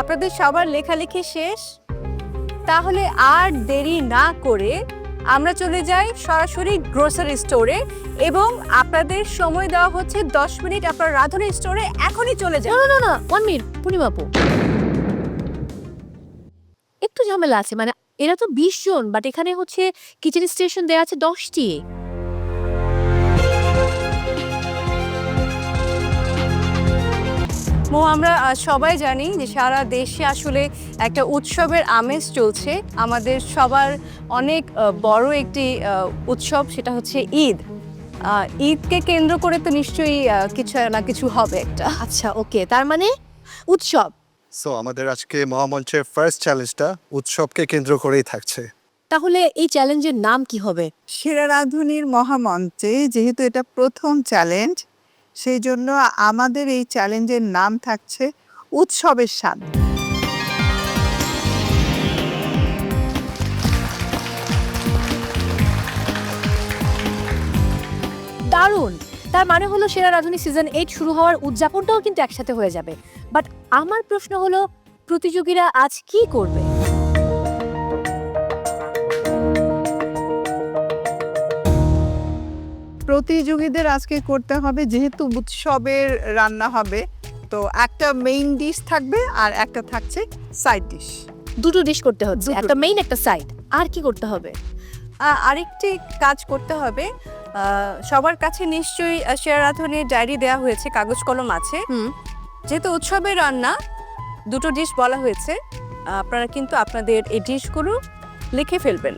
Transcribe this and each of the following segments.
আপনাদের সবার লেখালেখি শেষ? তাহলে আর দেরি না করে আমরা চলে যাই সরাসরি গ্রোসারি স্টোরে এবং আপনাদের সময় দেওয়া হচ্ছে দশ মিনিট। আপনার রাঁধুনি স্টোরে এখনই চলে যান। না না না ওয়ান মিনিট পূর্ণিমা আপু একটু ঝামেলা আছে মানে এরা তো বিশ জন বাট এখানে হচ্ছে কিচেন স্টেশন দেওয়া আছে দশটি মো আমরা সবাই জানি যে সারা দেশে আসলে একটা উৎসবের আমেজ চলছে। আমাদের সবার অনেক বড় একটি উৎসব সেটা হচ্ছে ঈদ। ঈদকে কেন্দ্র করে তো নিশ্চয়ই কিছু না কিছু হবে একটা। আচ্ছা ওকে তার মানে উৎসব। সো আমাদের আজকে মহামঞ্চের ফার্স্ট চ্যালেঞ্জটা উৎসবকে কেন্দ্র করেই থাকছে। তাহলে এই চ্যালেঞ্জের নাম কি হবে? সেরা রাঁধুনির মহামঞ্চে যেহেতু এটা প্রথম চ্যালেঞ্জ সেই জন্য আমাদের এই চ্যালেঞ্জের নাম থাকছে উৎসবের স্বাদ। দারুণ! তার মানে হলো সেরা রাধুনী সিজন এইট শুরু হওয়ার উদযাপনটাও কিন্তু একসাথে হয়ে যাবে। বাট আমার প্রশ্ন হলো, প্রতিযোগীরা আজ কি করবে? প্রতিযোগীদের আজকে করতে হবে যেহেতু উৎসবের রান্না হবে তো একটা মেইন ডিশ থাকবে আর একটা থাকছে সাইড ডিশ দুটো ডিশ করতে হচ্ছে একটা মেইন একটা সাইড আর কি করতে হবে? আরেকটি কাজ করতে হবে সবার কাছে নিশ্চয়ই শেয়ার ডায়েরি দেওয়া হয়েছে কাগজ কলম আছে। যেহেতু উৎসবের রান্না দুটো ডিশ বলা হয়েছে আপনারা কিন্তু আপনাদের এই ডিশগুলো লিখে ফেলবেন।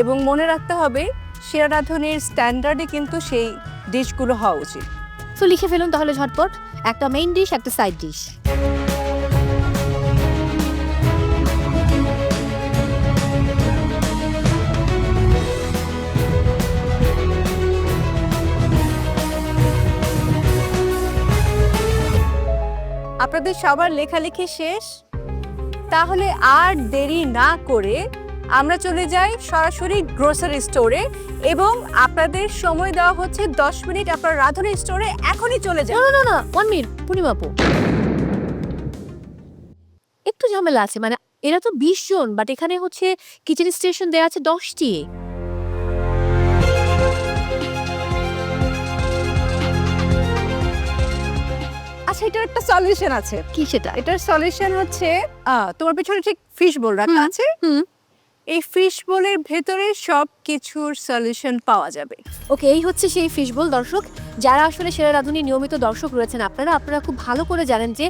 এবং মনে রাখতে হবে সেরা রাঁধুনির স্ট্যান্ডার্ডে কিন্তু সেই ডিশগুলো হওয়া উচিত। তো লিখে ফেলুন তাহলে ঝটপট। একটা মেইন ডিশ একটা সাইড ডিশ আপনাদের সবার লেখালেখি শেষ? তাহলে আর দেরি না করে আমরা চলে যাই সরাসরি গ্রোসারি স্টোরে এবং আপনাদের সময় দেওয়া হচ্ছে দশ মিনিট। আপনার রাঁধুনি স্টোরে এখনই চলে যান। না না না ওয়ান মিনিট পূর্ণিমা আপু একটু ঝামেলা আছে মানে এরা তো বিশ জন বাট এখানে হচ্ছে কিচেন স্টেশন দেওয়া আছে দশটি। আচ্ছা এটার একটা সলিউশন আছে। কি সেটা? এটার সলিউশন হচ্ছে আহ, তোমার পেছনে ঠিক ফিশ বোল রাখা আছে। হুম। এই ফিশ বোলের ভেতরে সব কিছুর সলিউশন পাওয়া যাবে। ওকে এই হচ্ছে সেই ফিশবোল দর্শক। যারা আসলে সেরা রাধুনি নিয়মিত দর্শক রয়েছেন আপনারা আপনারা খুব ভালো করে জানেন যে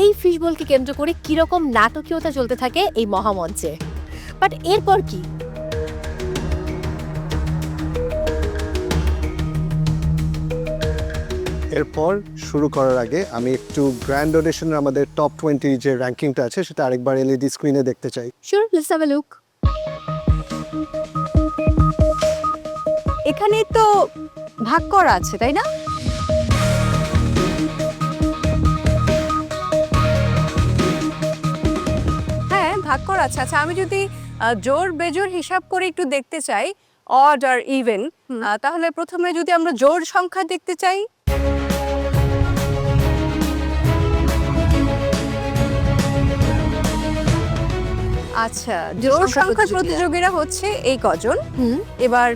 এই ফিশবোলকে কেন্দ্র করে কীরকম নাটকীয়তা চলতে থাকে এই মহামঞ্চে। বাট এরপর কি? এরপর শুরু করার আগে আমি একটু গ্র্যান্ড অডিশনের আমাদের টপ টোয়েন্টি যে র্যাঙ্কিংটা আছে সেটা আরেকবার এলইডি স্ক্রিনে দেখতে চাই। শিওর লেটস হ্যাভ লুক এখানে তো ভাগ করা আছে তাই না? হ্যাঁ ভাগ করা আছে। আচ্ছা আমি যদি জোর বেজোর হিসাব করে একটু দেখতে চাই অড আর ইভেন তাহলে প্রথমে যদি আমরা জোর সংখ্যা দেখতে চাই আচ্ছা জোর সংখ্যার প্রতিযোগীরা হচ্ছে এই কজন। হুম। এবার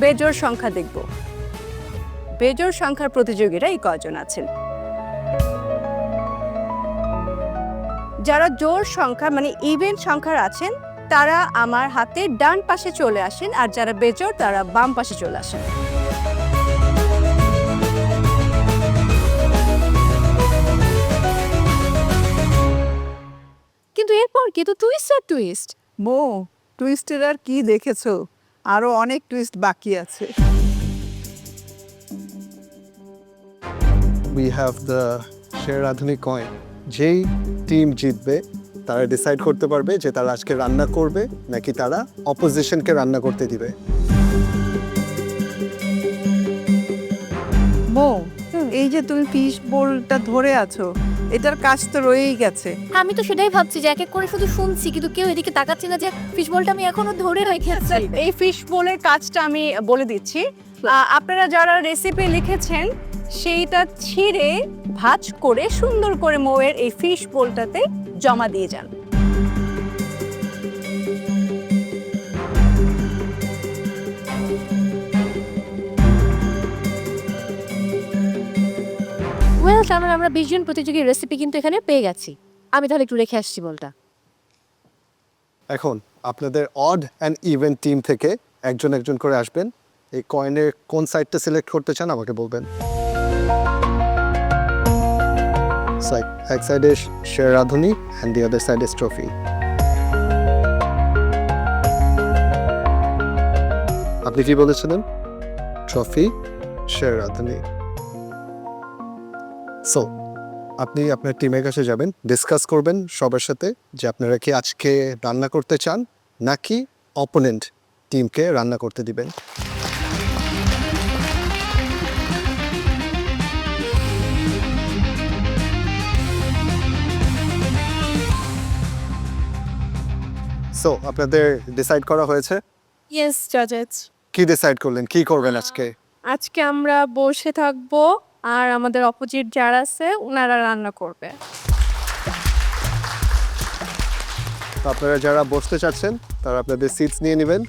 বেজোর সংখ্যা দেখব। বেজোর সংখ্যার প্রতিযোগীরা এই কজন আছেন। যারা জোর সংখ্যা মানে ইভেন সংখ্যার আছেন তারা আমার হাতে ডান পাশে চলে আসেন আর যারা বেজোর তারা বাম পাশে চলে আসেন। এরপর কি? তো টুইস্ট আর টুইস্ট মো টুইস্টের আর কি দেখেছ? আরও অনেক টুইস্ট বাকি আছে। উই হ্যাভ দ্য শেয়ার আধুনিক কয়েন যেই টিম জিতবে তারা ডিসাইড করতে পারবে যে তারা আজকে রান্না করবে নাকি তারা অপোজিশনকে রান্না করতে দিবে। মো এই যে তুমি ফিশ বোলটা ধরে আছো এটার কাজ তো রয়েই গেছে। আমি তো সেটাই ভাবছি যে এক এক করে শুধু শুনছি কিন্তু কেউ এদিকে তাকাচ্ছি না যে ফিশবলটা আমি এখনও ধরে রেখে আছি। এই ফিশ বোলের কাজটা আমি বলে দিচ্ছি। আপনারা যারা রেসিপি লিখেছেন সেইটা ছিঁড়ে ভাজ করে সুন্দর করে মৌয়ের এই ফিশ বোলটাতে জমা দিয়ে যান। তার মানে আমরা বিশ জন প্রতিযোগীর রেসিপি কিন্তু এখানে পেয়ে গেছি। আমি তাহলে একটু রেখে আসছি বলটা। এখন আপনাদের অড অ্যান্ড ইভেন্ট টিম থেকে একজন একজন করে আসবেন। এই কয়েনের কোন সাইডটা সিলেক্ট করতে চান আমাকে বলবেন। এক সাইডে শের রাধুনি and the other side trophy আপনি কি বলেছিলেন? ট্রফি শের রাধুনি। সো আপনি আপনার টিমের কাছে যাবেন ডিসকাস করবেন সবার সাথে যে আপনারা কি আজকে রান্না করতে চান নাকি অপোনেন্ট টিমকে রান্না করতে দিবেন। সো আপনাদের ডিসাইড করা হয়েছে? ইয়েস জাজেস কি ডিসাইড করলেন? কি করবেন আজকে? আজকে আমরা বসে থাকব আর আমাদের অপোজিট যারা আছে ওনারা রান্না করবে। তো আপনারা যারা বসতে চাচ্ছেন, তারা আপনাদের সিটস নিয়ে নেবেন।